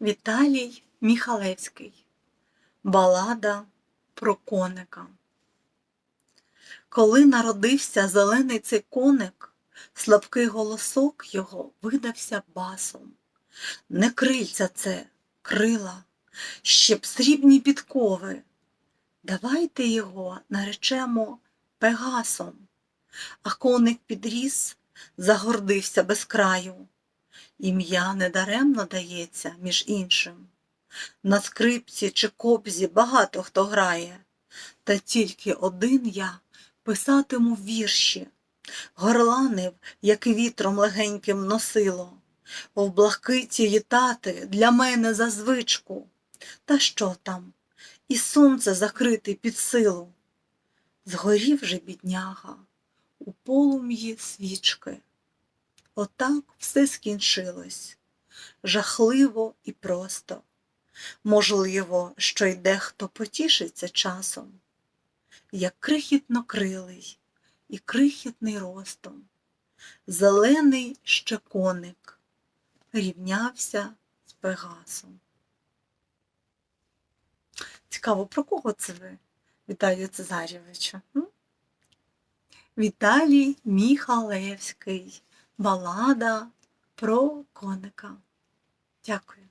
Віталій Міхалевський. Балада про коника. Коли народився зелений цей коник, слабкий голосок його видався басом. Не крильця це, крила, ще б срібні підкови. Давайте його наречемо Пегасом. А коник підріс, загордився без краю. Ім'я недаремно дається між іншим. На скрипці чи кобзі багато хто грає, та тільки один я писатиму вірші, горланив, як вітром легеньким носило, в блакиті літати для мене за звичку. Та що там? І сонце закрити під силу. Згорів же бідняга у полум'ї свічки. Отак все скінчилось, жахливо і просто. Можливо, що й дехто потішиться часом, як крихітно крилий і крихітний ростом, зелений ще коник рівнявся з Пегасом. Цікаво, про кого це ви, Віталію Цезарєвичу? Віталій Міхалевський. Балада про коника. Дякую.